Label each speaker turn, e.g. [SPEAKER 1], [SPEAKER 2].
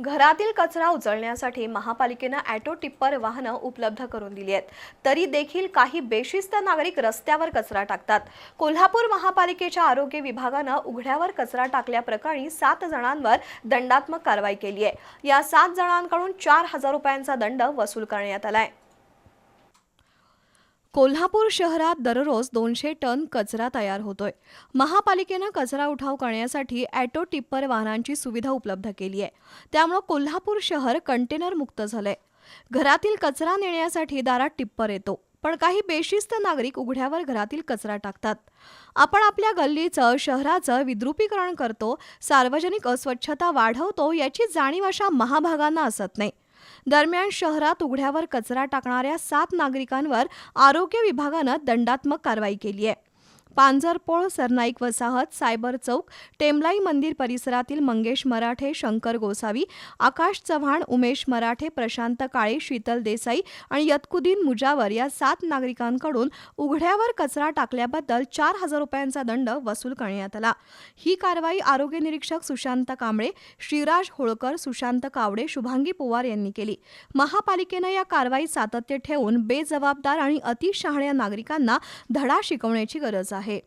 [SPEAKER 1] घरातील कचरा उचलण्यासाठी महापालिकेनं ॲटो टिप्पर वाहनं उपलब्ध करून दिली आहेत. तरी देखील काही बेशिस्त नागरिक रस्त्यावर कचरा टाकतात. कोल्हापूर महापालिकेच्या आरोग्य विभागानं उघड्यावर कचरा टाकल्याप्रकरणी सात जणांवर दंडात्मक कारवाई केली आहे. या सात जणांकडून चार हजार रुपयांचा दंड वसूल करण्यात आला आहे कोल्हापूर शहरात दररोज दोनशे टन कचरा तयार होतोय. महापालिकेनं कचरा उठाव करण्यासाठी ॲटो टिप्पर वाहनांची सुविधा उपलब्ध केली आहे. त्यामुळं कोल्हापूर शहर कंटेनर मुक्त झालंय. घरातील कचरा नेण्यासाठी दारात टिप्पर येतो पण काही बेशिस्त नागरिक उघड्यावर घरातील कचरा टाकतात. आपण आपल्या गल्लीचं शहराचं विद्रुपीकरण करतो सार्वजनिक अस्वच्छता वाढवतो याची जाणीव अशा महाभागांना असत नाही. दरम्यान शहरात उघड्यावर कचरा टाकणाऱ्या सात नागरिकांवर आरोग्य विभागानं दंडात्मक कारवाई केली आहे. पांजरपोळ सरनाईक वसाहत सायबर चौक टेमलाई मंदिर परिसरातील मंगेश मराठे शंकर गोसावी आकाश चव्हाण उमेश मराठे प्रशांत काळे शीतल देसाई आणि यतकुद्दीन मुजावर या सात नागरिकांकडून उघड्यावर कचरा टाकल्याबद्दल चार हजार रुपयांचा दंड वसूल करण्यात आला. ही कारवाई आरोग्य निरीक्षक सुशांत कांबळे श्रीराज होळकर सुशांत कावडे शुभांगी पोवार यांनी केली. महापालिकेनं या कारवाईत सातत्य ठेवून बेजबाबदार आणि अतिशहाण्या नागरिकांना धडा शिकवण्याची गरज आहे. आहे